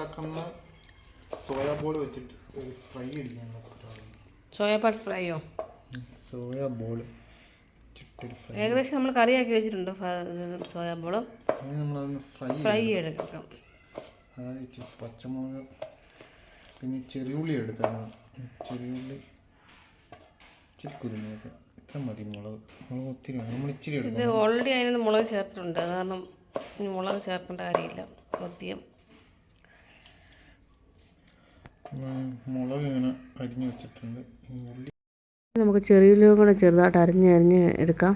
ഉണ്ടാക്കുന്ന soya ball വെച്ചിട്ട് ഒരു ഫ്രൈ അടിക്കാൻ സോയാപാട്ട് ഫ്രൈയോ? സോയാ ബോൾ ഏകദേശം നമ്മൾ കറിയാക്കി വെച്ചിട്ടുണ്ട് അത് നമ്മളതൊന്ന് ഫ്രൈ എടുക്കണം. അതായത് പച്ചമുളക് പിന്നെ ചെറിയുള്ളി എടുത്താണ് ചെറിയുള്ളി ഇച്ചിരി കുരുമുളക് ഇത്ര മതി മുളക്. മുളക് ഒത്തിരി നമ്മൾ ഇച്ചിരി ഇത് ഓൾറെഡി അതിന് മുളക് ചേർത്തിട്ടുണ്ട്. കാരണം ഇനി മുളക് ചേർക്കേണ്ട കാര്യമില്ല. മദ്യം മുളക് ഇങ്ങനെ അരിഞ്ഞു വെച്ചിട്ടുണ്ട്. ഉള്ളി. നമുക്ക് ചെറിയുള്ളിയും കൂടെ ചെറുതായിട്ട് അരിഞ്ഞ് അരിഞ്ഞ് എടുക്കാം.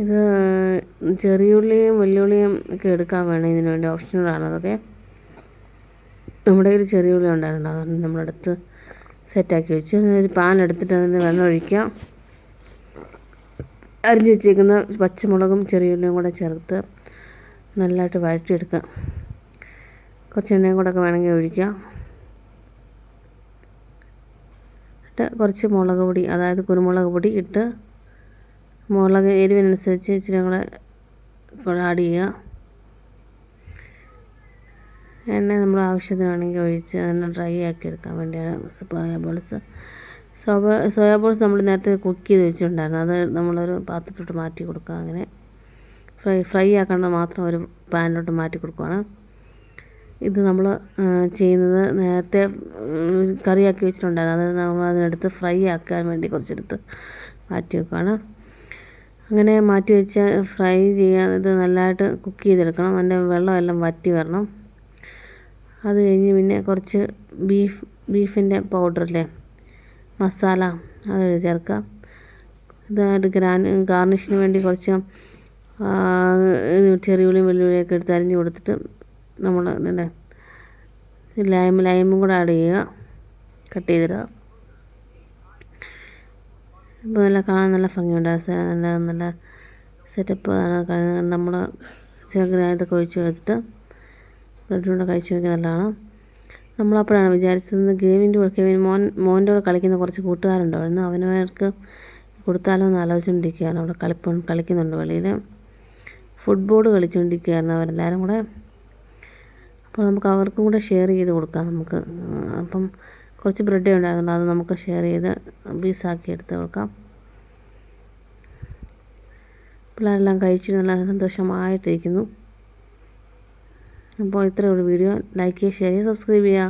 ഇത് ചെറിയ ചെറിയുള്ളിയും വെല്ലുള്ളിയും ഒക്കെ എടുക്കാൻ വേണം ഇതിന് വേണ്ടി. ഓപ്ഷനുകളാണ് അതൊക്കെ. നമ്മുടെ കയ്യിൽ ചെറിയ ഉള്ളി ഉണ്ടായിരുന്നു. അതുകൊണ്ട് നമ്മളെടുത്ത് സെറ്റാക്കി വെച്ചു. ഒരു പാൻ എടുത്തിട്ട് അതിന് വെള്ളം ഒഴിക്കാം. അരിഞ്ഞ് വെച്ചേക്കുന്ന പച്ചമുളകും ചെറിയുള്ളിയും കൂടെ ചേർത്ത് നല്ലതായിട്ട് വഴറ്റിയെടുക്കാം. കുറച്ച് എണ്ണയും കൂടെ ഒക്കെ വേണമെങ്കിൽ ഒഴിക്കാം. ഇട്ട് കുറച്ച് മുളക് പൊടി അതായത് കുരുമുളക് പൊടി ഇട്ട് മുളക് എരിവിനനുസരിച്ച് ഇച്ചിരി കൂടെ ആഡ് ചെയ്യുക. എണ്ണ നമ്മൾ ആവശ്യത്തിനാണെങ്കിൽ ഒഴിച്ച് അതിനെ ഡ്രൈ ആക്കി എടുക്കാൻ വേണ്ടിയാണ് സോയാ ബോൾസ് സോയാ ബോൾസ് നമ്മൾ നേരത്തെ കുക്ക് ചെയ്ത് വെച്ചിട്ടുണ്ടായിരുന്നു. അത് നമ്മളൊരു പാത്രത്തോട്ട് മാറ്റി കൊടുക്കുക. അങ്ങനെ ഫ്രൈ ഫ്രൈ ആക്കേണ്ടത് മാത്രം ഒരു പാനിലോട്ട് മാറ്റി കൊടുക്കുകയാണ് ഇത് നമ്മൾ ചെയ്യുന്നത് നേരത്തെ കറിയാക്കി വെച്ചിട്ടുണ്ടായിരുന്നു. അത് നമ്മൾ അതിനെടുത്ത് ഫ്രൈ ആക്കാൻ വേണ്ടി കുറച്ചെടുത്ത് മാറ്റി വെക്കുകയാണ് അങ്ങനെ മാറ്റി വെച്ച് ഫ്രൈ ചെയ്യാൻ ഇത് നല്ലതായിട്ട് കുക്ക് ചെയ്തെടുക്കണം. അതിന്റെ വെള്ളമെല്ലാം വറ്റി വരണം. അത് കഴിഞ്ഞ് പിന്നെ കുറച്ച് ബീഫ് ബീഫിന്റെ പൗഡറില്ലേ മസാല അത് ചേർക്കാം ഇതായിട്ട് ഗ്രാൻ ഗാർണിഷിന് വേണ്ടി കുറച്ച് ചെറിയുള്ളിയും വെല്ലുള്ളിയൊക്കെ എടുത്ത് അരിഞ്ഞ് കൊടുത്തിട്ട് നമ്മൾ ഇതിന്റെ ലൈം ലൈമും കൂടെ ആഡ് ചെയ്യുക. കട്ട് ചെയ്തിടുക. ഇപ്പോൾ നല്ല കാണാൻ നല്ല ഭംഗിയുണ്ട് നല്ല നല്ല സെറ്റപ്പ് ആണ്. നമ്മൾ ഇതൊക്കെ ഒഴിച്ച് വെച്ചിട്ട് ബ്രെഡ് കൊണ്ട് കഴിച്ച് നോക്കിയാൽ നല്ലതാണ്. നമ്മളപ്പോഴാണ് വിചാരിച്ചത് ഗെയിമിന്റെ കൂടെ ഗെയിമിന്റെ മോൻ മോന്റെ കൂടെ കളിക്കുന്ന കുറച്ച് കൂട്ടുകാരുണ്ടായിരുന്നു അവനവർക്ക് കൊടുത്താലോ എന്ന് ആലോചിച്ചുകൊണ്ടിരിക്കുകയാണ്. അവിടെ കളിപ്പം കളിക്കുന്നുണ്ട് വെളിയിൽ. ഫുട്ബോൾ കളിച്ചുകൊണ്ടിരിക്കുകയായിരുന്നു അവരെല്ലാവരും കൂടെ. അപ്പോൾ നമുക്ക് അവർക്കും കൂടെ ഷെയർ ചെയ്ത് കൊടുക്കാം നമുക്ക്. അപ്പം കുറച്ച് ബ്രെഡ് ഉണ്ടായിരുന്നുള്ളൂ അത് നമുക്ക് ഷെയർ ചെയ്ത് പീസാക്കി എടുത്ത് കൊടുക്കാം. പിള്ളേരെല്ലാം കഴിച്ച് നല്ല സന്തോഷമായിട്ടിരിക്കുന്നു. അപ്പോൾ ഇത്രയേ ഉള്ളൂ വീഡിയോ ലൈക്ക് ചെയ്യുക ഷെയർ ചെയ്യുക സബ്സ്ക്രൈബ് ചെയ്യുക.